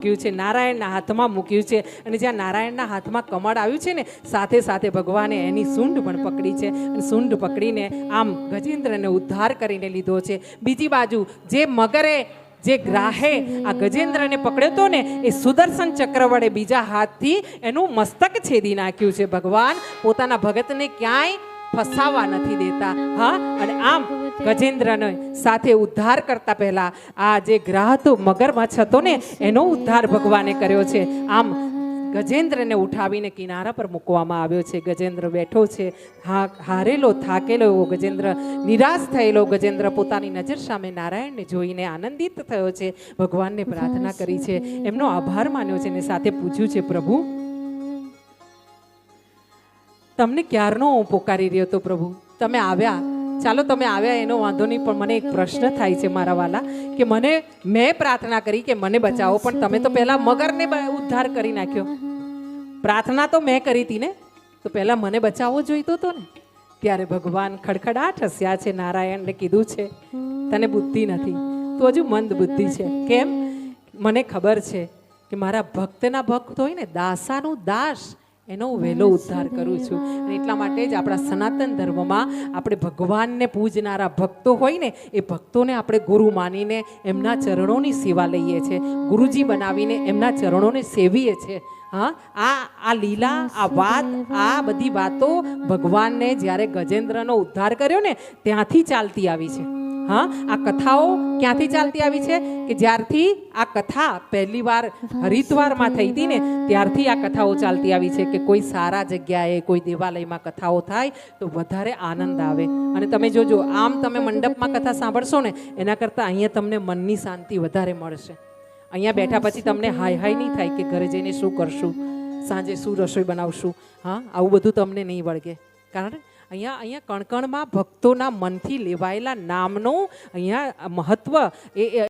મૂક્યું છે, નારાયણના હાથમાં મૂક્યું છે અને જ્યાં નારાયણના હાથમાં કમળ આવ્યું છે ને, સાથે સાથે ભગવાને એની સૂંઢ પણ પકડી છે અને સૂંઢ પકડીને આમ ગજેન્દ્રને ઉદ્ધાર કરીને લીધો છે. બીજી બાજુ જે મગરે જે ગ્રાહે આ ગજેન્દ્રને પકડ્યો હતો ને, એ સુદર્શન ચક્ર વડે બીજા હાથથી એનું મસ્તક છેદી નાખ્યું છે. ભગવાન પોતાના ભગતને ક્યાંય ફસાવા નથી દેતા, હા? અને આમ ગજેન્દ્રને સાથે ઉદ્ધાર કરતા પહેલા આ જે ગ્રહ હતો મગરમચ્છ હતો ને, એનો ઉદ્ધાર ભગવાને કર્યો છે. આમ ગજેન્દ્રને ઉઠાવીને કિનારા પર મૂકવામાં આવ્યો છે. ગજેન્દ્ર બેઠો છે, હા, હારેલો, થાકેલો એવો ગજેન્દ્ર, નિરાશ થયેલો ગજેન્દ્ર પોતાની નજર સામે નારાયણને જોઈને આનંદિત થયો છે. ભગવાનને પ્રાર્થના કરી છે. એમનો આભાર માન્યો છે અને સાથે પૂછ્યું છે, પ્રભુ તમને ક્યારનો હું પોકારી રહ્યો હતો પ્રભુ? તમે આવ્યા. ચાલો તમે આવ્યા, એનો વાંધો નહીં, પણ મને એક પ્રશ્ન થાય છે મારા વાલા, કે મને, મેં પ્રાર્થના કરી કે મને બચાવો, પણ તમે તો પહેલા મગરને ઉદ્ધાર કરી નાખ્યો. પ્રાર્થના તો મેં કરી હતી ને? તો પહેલા મને બચાવવો જોઈતો હતો ને? ત્યારે ભગવાન ખડખડાટ હસ્યા છે, નારાયણને કીધું છે, તને બુદ્ધિ નથી. તું હજુ મંદ બુદ્ધિ છે. કેમ? મને ખબર છે કે મારા ભક્તના ભક્ત હોય ને, દાસાનું દાસ એનો વહેલો ઉદ્ધાર કરું છું. અને એટલા માટે જ આપણા સનાતન ધર્મમાં આપણે ભગવાનને પૂજનારા ભક્તો હોય ને, એ ભક્તોને આપણે ગુરુ માનીને એમના ચરણોની સેવા લઈએ છીએ ગુરુજી બનાવીને એમના ચરણોને સેવીએ છીએ હા, આ આ લીલા, આ વાત, આ બધી વાતો ભગવાનને જ્યારે ગજેન્દ્રનો ઉદ્ધાર કર્યો ને, ત્યાંથી ચાલતી આવી છે. હા, આ કથાઓ ક્યાંથી ચાલતી આવી છે? કે જ્યારથી આ કથા પહેલી વાર હરિદ્વારમાં થઈ હતી ને, ત્યારથી આ કથાઓ ચાલતી આવી છે કે કોઈ સારા જગ્યાએ, કોઈ દેવાલયમાં કથાઓ થાય તો વધારે આનંદ આવે. અને તમે જોજો, આમ તમે મંડપમાં કથા સાંભળશો ને, એના કરતાં અહીંયા તમને મનની શાંતિ વધારે મળશે. અહીંયા બેઠા પછી તમને હાય હાય નહીં થાય કે ઘરે જઈને શું કરશું? સાંજે શું રસોઈ બનાવશું? હા, આવું બધું તમને નહીં વળગે. કારણ અહીંયા અહીંયા કણકણમાં ભક્તોના મનથી લેવાયેલા નામનું અહીંયા મહત્ત્વ એ